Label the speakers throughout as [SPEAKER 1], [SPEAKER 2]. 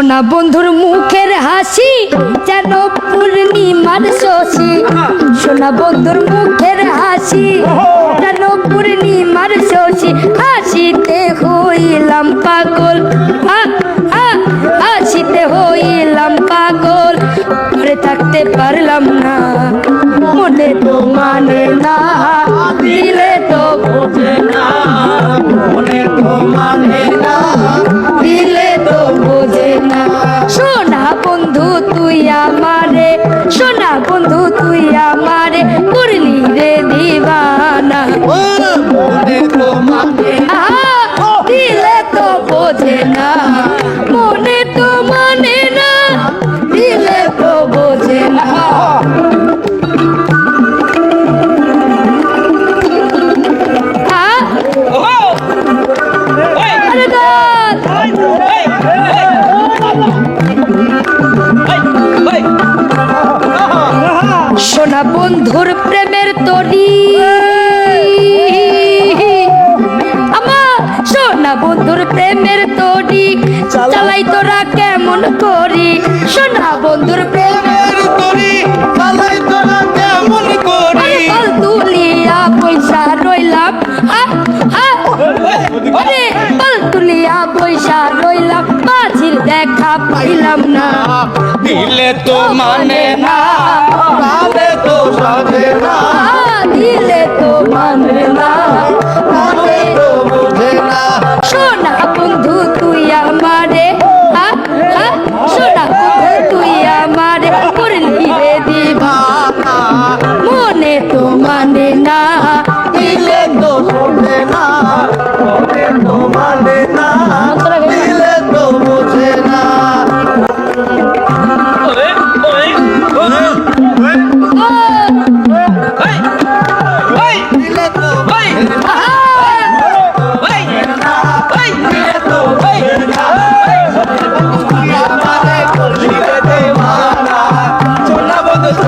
[SPEAKER 1] সোনা বন্ধুর মুখের হাসি যেন পূর্ণিমার শশী। সোনা বন্ধুর মুখের হাসি যেন পূর্ণিমার শশী। হাসিতে হইলাম পাগল হাসিতে হইলাম পাগল। ঘরে থাকতে পারলাম না মনে তো মানে না। সোনা বন্ধুর প্রেমের তরি আমার সোনা বন্ধুর প্রেমের তরি চালাই। তোরা কেমন করি? সোনা বন্ধুর প্রেমের
[SPEAKER 2] তরি কালাই তোরা কেমন করি?
[SPEAKER 1] তুলিয়া পয়সা রইলাম। আ, আ, তুলিয়া পয়সা রইলাম। দেখা পাইলাম না।
[SPEAKER 2] দিলে তো মানে না। তো সাধে না।
[SPEAKER 1] দিলে তো মানে না।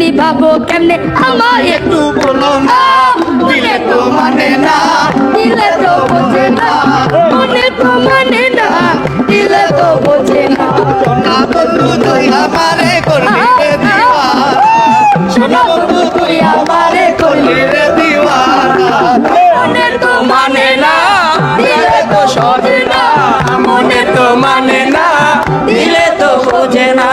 [SPEAKER 1] নিভাবো কেমনে? আমার একটু বলো না। তো মানে না
[SPEAKER 2] দিলে তো বোঝে না। মনে তো মানে না দিলে তো বোঝে না। বন্ধু তুই আমারে করলি রে দিওয়ার বন্ধু তুই আমারে
[SPEAKER 1] করলি রে দিওয়ার মনে তো মানে না দিলে তো সজে না। মনে তো মানে না দিলে তো বোঝে না।